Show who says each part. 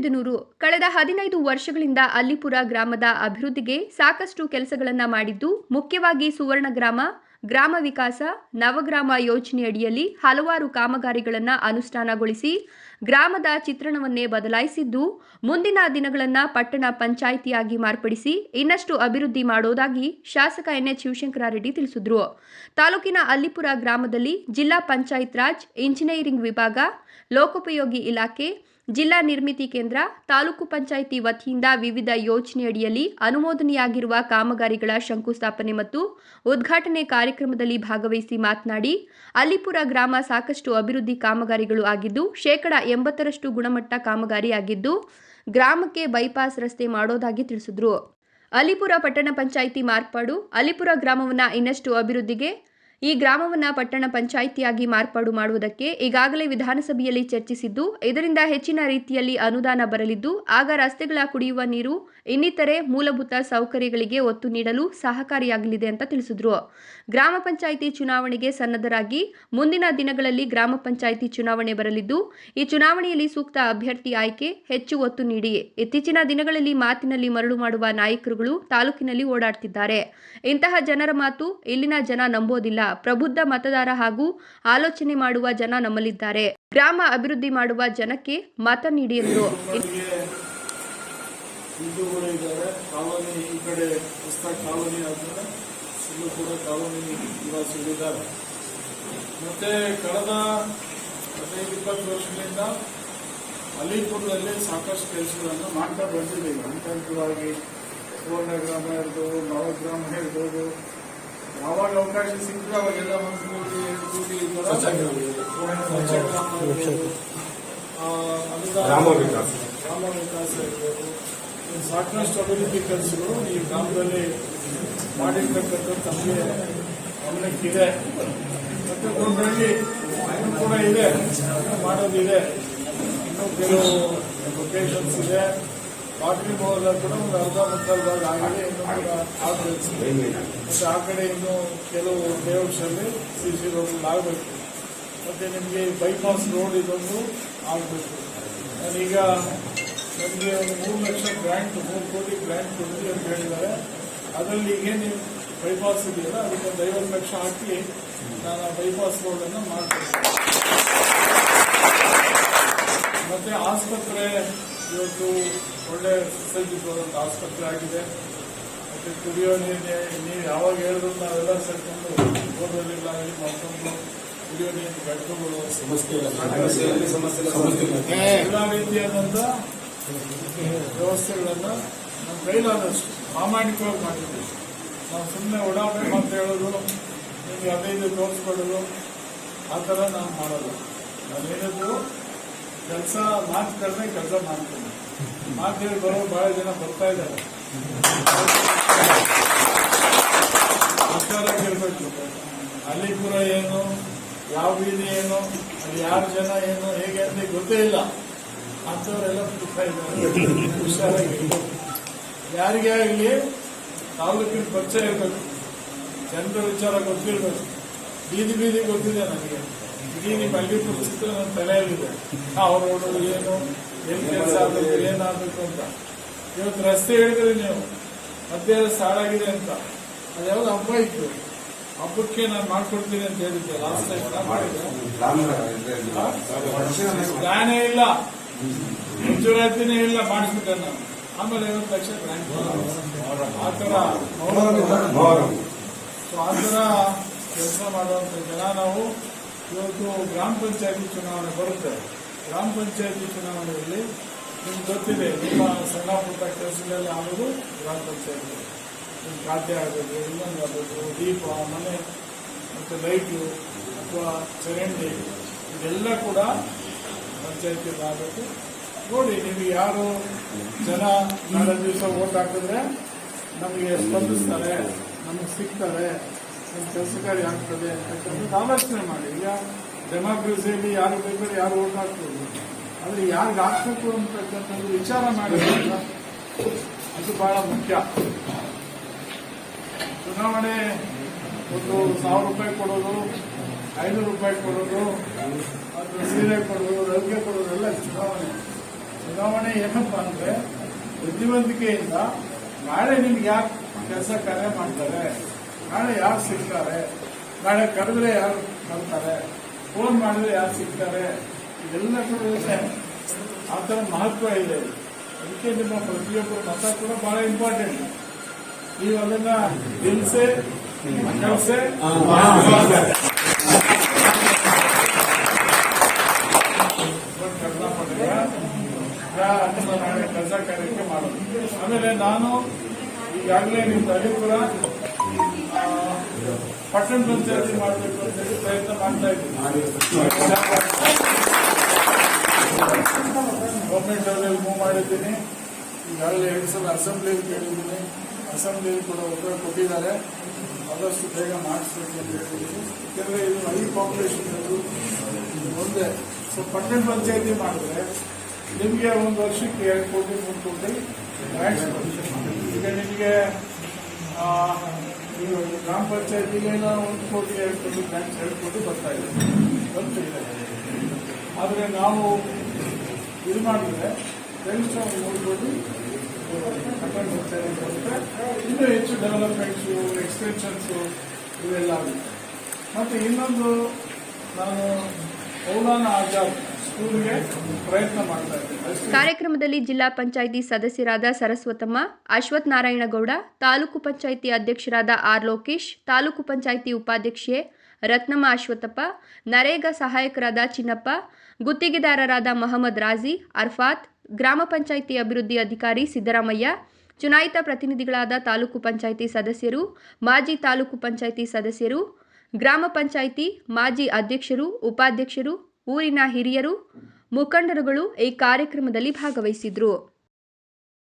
Speaker 1: ಗೌರಿಬಿದನೂರು ಕಳೆದ ಹದಿನೈದು ವರ್ಷಗಳಿಂದ ಅಲ್ಲಿಪುರ ಗ್ರಾಮದ ಅಭಿವೃದ್ಧಿಗೆ ಸಾಕಷ್ಟು ಕೆಲಸಗಳನ್ನು ಮಾಡಿದ್ದು, ಮುಖ್ಯವಾಗಿ ಸುವರ್ಣ ಗ್ರಾಮ ಗ್ರಾಮ ವಿಕಾಸ, ನವಗ್ರಾಮ ಯೋಜನೆಯಡಿಯಲ್ಲಿ ಹಲವಾರು ಕಾಮಗಾರಿಗಳನ್ನು ಅನುಷ್ಠಾನಗೊಳಿಸಿ, ಗ್ರಾಮದ ಚಿತ್ರಣವನ್ನೇ ಬದಲಾಯಿಸಿದ್ದು, ಮುಂದಿನ ದಿನಗಳನ್ನು ಪಟ್ಟಣ ಪಂಚಾಯಿತಿಯಾಗಿ ಮಾರ್ಪಡಿಸಿ ಇನ್ನಷ್ಟು ಅಭಿವೃದ್ಧಿ ಮಾಡೋದಾಗಿ ಶಾಸಕ ಎನ್ಎಚ್ ಶಿವಶಂಕರಾರೆಡ್ಡಿ ತಿಳಿಸಿದರು. ತಾಲೂಕಿನ ಅಲ್ಲಿಪುರ ಗ್ರಾಮದಲ್ಲಿ ಜಿಲ್ಲಾ ಪಂಚಾಯತ್ ರಾಜ್, ಇಂಜಿನಿಯರಿಂಗ್ ವಿಭಾಗ, ಲೋಕೋಪಯೋಗಿ ಇಲಾಖೆ ಜಿಲ್ಲಾ ನಿರ್ಮಿತಿ ಕೇಂದ್ರ, ತಾಲೂಕು ಪಂಚಾಯಿತಿ ವತಿಯಿಂದ ವಿವಿಧ ಯೋಜನೆಯಡಿಯಲ್ಲಿ ಅನುಮೋದನೆಯಾಗಿರುವ ಕಾಮಗಾರಿಗಳ ಶಂಕುಸ್ಥಾಪನೆ ಮತ್ತು ಉದ್ಘಾಟನೆ ಕಾರ್ಯಕ್ರಮದಲ್ಲಿ ಭಾಗವಹಿಸಿ ಮಾತನಾಡಿ, ಅಲ್ಲಿಪುರ ಗ್ರಾಮ ಸಾಕಷ್ಟು ಅಭಿವೃದ್ಧಿ ಕಾಮಗಾರಿಗಳು ಆಗಿದ್ದು, ಶೇಕಡ ಎಂಬತ್ತರಷ್ಟು ಗುಣಮಟ್ಟ ಕಾಮಗಾರಿಯಾಗಿದ್ದು ಗ್ರಾಮಕ್ಕೆ ಬೈಪಾಸ್ ರಸ್ತೆ ಮಾಡೋದಾಗಿ ತಿಳಿಸಿದ್ರು. ಅಲಿಪುರ ಪಟ್ಟಣ ಪಂಚಾಯಿತಿ ಮಾರ್ಪಾಡು ಅಲಿಪುರ ಗ್ರಾಮವನ್ನು ಇನ್ನಷ್ಟು ಅಭಿವೃದ್ಧಿಗೆ ಈ ಗ್ರಾಮವನ್ನು ಪಟ್ಟಣ ಪಂಚಾಯಿತಿಯಾಗಿ ಮಾರ್ಪಾಡು ಮಾಡುವುದಕ್ಕೆ ಈಗಾಗಲೇ ವಿಧಾನಸಭೆಯಲ್ಲಿ ಚರ್ಚಿಸಿದ್ದು, ಇದರಿಂದ ಹೆಚ್ಚಿನ ರೀತಿಯಲ್ಲಿ ಅನುದಾನ ಬರಲಿದ್ದು, ಆಗ ರಸ್ತೆಗಳ ಕುಡಿಯುವ ನೀರು, ಇನ್ನಿತರೆ ಮೂಲಭೂತ ಸೌಕರ್ಯಗಳಿಗೆ ಒತ್ತು ನೀಡಲು ಸಹಕಾರಿಯಾಗಲಿದೆ ಅಂತ ತಿಳಿಸಿದ್ರು. ಗ್ರಾಮ ಪಂಚಾಯಿತಿ ಚುನಾವಣೆಗೆ ಸನ್ನದ್ಧರಾಗಿ ಮುಂದಿನ ದಿನಗಳಲ್ಲಿ ಗ್ರಾಮ ಪಂಚಾಯಿತಿ ಚುನಾವಣೆ ಬರಲಿದ್ದು, ಈ ಚುನಾವಣೆಯಲ್ಲಿ ಸೂಕ್ತ ಅಭ್ಯರ್ಥಿ ಆಯ್ಕೆ, ಹೆಚ್ಚು ಒತ್ತು ನೀಡಿ. ಇತ್ತೀಚಿನ ದಿನಗಳಲ್ಲಿ ಮಾತಿನಲ್ಲಿ ಮರಳು ಮಾಡುವ ನಾಯಕರುಗಳು ತಾಲೂಕಿನಲ್ಲಿ ಓಡಾಡ್ತಿದ್ದಾರೆ. ಇಂತಹ ಜನರ ಮಾತು ಇಲ್ಲಿನ ಜನ ನಂಬೋದಿಲ್ಲ. ಪ್ರಬುದ್ಧ ಮತದಾರ ಹಾಗೂ ಆಲೋಚನೆ ಮಾಡುವ ಜನ ನಮ್ಮಲ್ಲಿದ್ದಾರೆ. ಗ್ರಾಮ ಅಭಿವೃದ್ಧಿ ಮಾಡುವ ಜನಕ್ಕೆ ಮತ ನೀಡಿ ಎಂದರು
Speaker 2: ಮತ್ತೆ ಅಲಿಪುರದಲ್ಲಿ ಸಾಕಷ್ಟು ಕೆಲಸಗಳನ್ನು ಮಾಡ್ತಾ ಬಂದಿದ್ದೀವಿ. ಹಂತ ಹಂತವಾಗಿ ಸುವರ್ಣ ಗ್ರಾಮ ಇರ್ಬೋದು ನವಗ್ರಾಮ ಇರ್ಬೋದು ಯಾವಾಗ ಅವಕಾಶ ಸಿಕ್ಕಿದ್ರೆ ಅವಾಗೆಲ್ಲ ಈ ಥರ ಗ್ರಾಮ
Speaker 3: ವಿಕಾಸ.
Speaker 2: ಗ್ರಾಮ ವಿಕಾಸ ಇರ್ಬೋದು ಸಾಕಷ್ಟು ಅಭಿವೃದ್ಧಿ ಕೆಲಸಗಳು ಈ ಗ್ರಾಮದಲ್ಲಿ ಮಾಡಿರ್ತಕ್ಕಂಥ ತಮಗೆ ಗಮನಕ್ಕಿದೆ. ಮತ್ತೆ ಒಂದರಲ್ಲಿ ಇನ್ನೂ ಕೂಡ ಇದೆ. ಮಾಡೋದಿದೆ. ಇನ್ನೂ ಕೆಲವು ಲೊಕೇಶನ್ಸ್ ಇದೆ. ಬಾಟ್ಲಿ ಬೋರ್ಡ್ ಕೂಡ ಒಂದು ಅರ್ಧ ಮುಕ್ಕಾಲು ಭಾಗ ಆಗಿದೆ. ಇನ್ನೂ ಕೂಡ ಆ ಕಡೆ ಇನ್ನು ಕೆಲವು ಲೇಔಟ್ಸಲ್ಲಿ ಸಿ ಸಿ ರೋಡ್ ಆಗಬೇಕು. ಮತ್ತೆ ನಿಮಗೆ ಬೈಪಾಸ್ ರೋಡ್ ಇದೊಂದು ಆಗಬೇಕು. ನಾನೀಗ ನಮಗೆ ಒಂದು ಮೂರು ಲಕ್ಷ ಗ್ರ್ಯಾಂಟ್, ಮೂರು ಕೋಟಿ ಗ್ರ್ಯಾಂಟ್ ಕೊಡ್ತೀವಿ ಅಂತ ಹೇಳಿದ್ದಾರೆ. ಅದರಲ್ಲಿ ಈಗ ನೀವು ಬೈಪಾಸ್ ಇದೆಯಲ್ಲ, ಅದಕ್ಕೆ ಒಂದು ಐವತ್ತು ಲಕ್ಷ ಹಾಕಿ ನಾನು ಬೈಪಾಸ್ ರೋಡನ್ನು ಮಾಡ್ತೇನೆ. ಮತ್ತೆ ಆಸ್ಪತ್ರೆ ಇವತ್ತು ಒಳ್ಳೆ ಸುಸಜ್ಜಿತವಾದಂಥ ಆಸ್ಪತ್ರೆ ಆಗಿದೆ. ಮತ್ತು ಕುಡಿಯೋ ನೀರಿಗೆ ನೀರು ಯಾವಾಗ ಹೇಳಿದ್ರು ನಾವೆಲ್ಲ ಸೇರ್ಕೊಂಡು ಓದೋದಿಲ್ಲ ಅಲ್ಲಿ ಮಾಡ್ಕೊಂಡು ಕುಡಿಯೋ ನೀರು ಗಂಟುಗಳು ಸಮಸ್ಯೆ ಎಲ್ಲ ರೀತಿಯಾದಂಥ ವ್ಯವಸ್ಥೆಗಳನ್ನ ನಮ್ಮ ಕೈಲಾದಷ್ಟು ಪ್ರಾಮಾಣಿಕವಾಗಿ ಮಾಡಿದ್ದೀವಿ. ನಾವು ಸುಮ್ಮನೆ ಓಡಾಡಬೇಕು ಅಂತ ಹೇಳೋದು ನಿಮಗೆ ಹದಿನೈದು ತೋರಿಸ್ಕೊಡೋದು ಆ ಥರ ನಾವು ಮಾಡೋದು ನಾನು ಹೇಳಿದ್ದು ಕೆಲಸ ಮಾತು ಕಡಿಮೆ ಕೆಲಸ ಮಾಡ್ತೀನಿ. ಮಾತು ಹೇಳಿ ಬರೋ ಬಹಳ ಜನ ಬರ್ತಾ ಇದ್ದಾರೆ. ಇರಬೇಕು ಅಲ್ಲಿಪುರ ಏನು, ಯಾವ ಬೀದಿ ಏನು, ಅಲ್ಲಿ ಯಾರು ಜನ ಏನು, ಹೇಗೆ ಅಂತ ಗೊತ್ತೇ ಇಲ್ಲ. ಅಂತವರೆಲ್ಲ ಬರ್ತಾ ಇದ್ದಾರೆ. ಹುಷಾರಾಗಿ ಯಾರಿಗೇ ಆಗಲಿ ತಾಲೂಕಿನ ಪರಿಚಯ ಇರಬೇಕು. ಜನರ ವಿಚಾರ ಗೊತ್ತಿರಬೇಕು. ಬೀದಿ ಬೀದಿ ಗೊತ್ತಿದೆ ನನಗೆ ಇಡೀ ನಿಮ್ಮ ಅಲ್ಲಿಪುರ ಪುಸ್ತಕ ನನ್ನ ತಲೆಯಲ್ಲಿದೆ ಅವ್ರು ನೋಡೋದು ಏನು ಎಲ್ಲಿ ಕೆಲಸ ಆಗಬೇಕು ಏನಾಗಬೇಕು ಅಂತ. ಇವತ್ತು ರಸ್ತೆ ಹೇಳಿದ್ರೆ ನೀವು. ಮಧ್ಯ ಸಾಳಾಗಿದೆ ಅಂತ. ಅದ್ಯಾವ್ದು ಹಬ್ಬ ಇತ್ತು. ಹಬ್ಬಕ್ಕೆ ನಾನು ಮಾಡ್ಕೊಡ್ತೀನಿ ಅಂತ ಹೇಳಿದ್ದೆ. ಲಾಸ್ಟ್ ಟೈಮ್ ಮಾಡಿದ್ದೆ. ಪ್ಲಾನೇ ಇಲ್ಲ. ಮಂಜೂರಾತಿನೇ ಇಲ್ಲ ಮಾಡಿಸ್ಬಿಟ್ಟೆ ನಾನು. ಆಮೇಲೆ ಐವತ್ತು ಲಕ್ಷ ಗ್ರಾಂಟ್ ಆ ಥರ ಸೊ ಆ ಥರ ಕೆಲಸ ಮಾಡುವಂಥ ಜನ ನಾವು. ಇವತ್ತು ಗ್ರಾಮ ಪಂಚಾಯತಿ ಚುನಾವಣೆ ಬರುತ್ತೆ. ಗ್ರಾಮ ಪಂಚಾಯತಿ ಚುನಾವಣೆಯಲ್ಲಿ ನಿಮ್ಗೆ ಗೊತ್ತಿದೆ, ನಿಮ್ಮ ಸಣ್ಣ ಪುಟ್ಟ ಕೆಲಸಗಳಲ್ಲಿ ಆಗೋದು ಗ್ರಾಮ ಪಂಚಾಯತಿ. ನಿಮ್ಮ ಖಾತೆ ಆಗಬೇಕು ಇನ್ನೊಂದು ಆಗಬೇಕು ದೀಪ, ಮನೆ, ಮತ್ತು ಲೈಟು ಅಥವಾ ಚರಂಡಿ, ಇದೆಲ್ಲ ಕೂಡ ಪಂಚಾಯತಿಯಲ್ಲಿ ಆಗಬೇಕು. ನೋಡಿ, ನೀವು ಯಾರು ಜನ ನಾಳೆ ದಿವಸ ಓಟ್ ಹಾಕಿದ್ರೆ ನಮಗೆ ಸ್ಪಂದಿಸ್ತಾರೆ, ನಮಗೆ ಸಿಗ್ತಾರೆ. ನಮ್ಮ ಕೆಲಸ ಕಾರ್ಯ ಆಗ್ತದೆ ಅಂತಕ್ಕಂಥದ್ದು ಆಲೋಚನೆ ಮಾಡಿ. ಈಗ ಡೆಮಾಕ್ರಸಿಯಲ್ಲಿ ಯಾರು ಬೇಕಾದ್ರೆ ಯಾರು ಓಟ್ ಹಾಕ್ಬೋದು. ಆದರೆ ಯಾರಿಗೆ ಹಾಕ್ಬೇಕು ಅಂತಕ್ಕಂಥದ್ದು ವಿಚಾರ ಮಾಡಿದಾಗ ಅದು ಬಹಳ ಮುಖ್ಯ. ಚುನಾವಣೆ ಒಂದು ಸಾವಿರ ರೂಪಾಯಿ ಕೊಡೋದು, ಐನೂರು ರೂಪಾಯಿ ಕೊಡೋದು, ಅಥವಾ ಸೀರೆ ಕೊಡೋದು, ರವಿಗೆ ಕೊಡೋದು ಎಲ್ಲ ಚುನಾವಣೆ. ಚುನಾವಣೆ ಏನಪ್ಪ ಅಂದ್ರೆ ಬುದ್ಧಿವಂತಿಕೆಯಿಂದ ನಾಳೆ ನಿಮ್ಗೆ ಯಾಕೆ ಕೆಲಸ ಕಾರ್ಯ ಮಾಡ್ತಾರೆ? ನಾಳೆ ಯಾರು ಸಿಗ್ತಾರೆ? ನಾಳೆ ಕರೆದ್ರೆ ಯಾರು ಬರ್ತಾರೆ? ಫೋನ್ ಮಾಡಿದ್ರೆ ಯಾರು ಸಿಗ್ತಾರೆ? ಇದೆಲ್ಲ ಕೂಡ. ಆ ಥರ ಮಹತ್ವ ಇದೆ. ಅದಕ್ಕೆ ನಿಮ್ಮ ಪ್ರತಿಯೊಬ್ಬರು ಮತ ಕೂಡ ಬಹಳ ಇಂಪಾರ್ಟೆಂಟ್ ನೀವು ಅದನ್ನ ದಿಲ್ಸೆ ಕೆಲಸೆ ಕೆಲಸ ಕಾರ್ಯಕ್ಕೆ ಮಾಡೋದು ಆಮೇಲೆ ನಾನು ಈಗಾಗಲೇ ನಿಮ್ಮ ಆ, ಪಟ್ಟಣ ಪಂಚಾಯತಿ ಮಾಡಬೇಕು ಅಂತ ಹೇಳಿ ಪ್ರಯತ್ನ ಮಾಡ್ತಾ ಇದ್ದೀನಿ ಗೌರ್ಮೆಂಟ್ ಲೆವೆಲ್ ಮೂವ್ ಮಾಡಿದ್ದೀನಿ. ಈಗಾಗಲೇ ಎರಡು ಸಲ ಅಸೆಂಬ್ಲಿಯಲ್ಲಿ ಕೇಳಿದ್ದೀನಿ. ಅಸೆಂಬ್ಲಿಯಲ್ಲಿ ಕೂಡ ಉತ್ತರ ಕೊಟ್ಟಿದ್ದಾರೆ. ಆದಷ್ಟು ಬೇಗ ಮಾಡಿಸ್ಬೇಕು ಅಂತ ಹೇಳಿದ್ದೀನಿ. ಯಾಕೆಂದರೆ ಇದು ಹೈ ಪಾಪ್ಯುಲೇಷನ್ ಮುಂದೆ ಸೊ ಪಟ್ಟಣ ಪಂಚಾಯತಿ ಮಾಡಿದ್ರೆ ನಿಮಗೆ ಒಂದು ವರ್ಷಕ್ಕೆ ಎರಡು ಕೋಟಿ, ಮೂರು ಕೋಟಿ ಗ್ರಾಂಟ್ಸ್ ಈಗ ನಿಮಗೆ ಈಗ ಗ್ರಾಮ ಪಂಚಾಯತಿಗೆ ಒಂದು ಕೋಟಿ ಎರಡು ಕೋಟಿ ಬ್ಯಾಂಕ್ ಕೋಟಿ ಬರ್ತಾ ಇದೆ. ಬರ್ತಿದೆ ಆದರೆ ನಾವು ಇದು ಮಾಡಿದ್ರೆ ಕನಿಷ್ಠ ಮೂರು ಕೋಟಿ ಪಟ್ಟಣ ಪಂಚಾಯತಿ ಇನ್ನೂ ಹೆಚ್ಚು ಡೆವಲಪ್ಮೆಂಟ್ಸು ಎಕ್ಸ್ಟೆನ್ಷನ್ಸು ಇವೆಲ್ಲ ಆಗುತ್ತೆ. ಮತ್ತು ಇನ್ನೊಂದು, ನಾನು ಮೌಲಾನ ಆಜಾದ್
Speaker 1: ಕಾರ್ಯಕ್ರಮದಲ್ಲಿ ಜಿಲ್ಲಾ ಪಂಚಾಯಿತಿ ಸದಸ್ಯರಾದ ಸರಸ್ವತಮ್ಮ, ಅಶ್ವಥ್ ನಾರಾಯಣಗೌಡ, ತಾಲೂಕು ಪಂಚಾಯಿತಿ ಅಧ್ಯಕ್ಷರಾದ ಆರ್ ಲೋಕೇಶ್, ತಾಲೂಕು ಪಂಚಾಯಿತಿ ಉಪಾಧ್ಯಕ್ಷೆ ರತ್ನಮ್ಮ ಅಶ್ವಥಪ್ಪ, ನರೇಗಾ ಸಹಾಯಕರಾದ ಚಿನ್ನಪ್ಪ, ಗುತ್ತಿಗೆದಾರರಾದ ಮಹಮ್ಮದ್ ರಾಜಿ, ಅರ್ಫಾತ್, ಗ್ರಾಮ ಪಂಚಾಯಿತಿ ಅಭಿವೃದ್ಧಿ ಅಧಿಕಾರಿ ಸಿದ್ದರಾಮಯ್ಯ, ಚುನಾಯಿತ ಪ್ರತಿನಿಧಿಗಳಾದ ತಾಲೂಕು ಪಂಚಾಯಿತಿ ಸದಸ್ಯರು, ಮಾಜಿ ತಾಲೂಕು ಪಂಚಾಯಿತಿ ಸದಸ್ಯರು, ಗ್ರಾಮ ಪಂಚಾಯಿತಿ ಮಾಜಿ ಅಧ್ಯಕ್ಷರು, ಉಪಾಧ್ಯಕ್ಷರು ಊರಿನ ಹಿರಿಯರು ಮುಖಂಡರುಗಳು ಈ ಕಾರ್ಯಕ್ರಮದಲ್ಲಿ ಭಾಗವಹಿಸಿದ್ರು.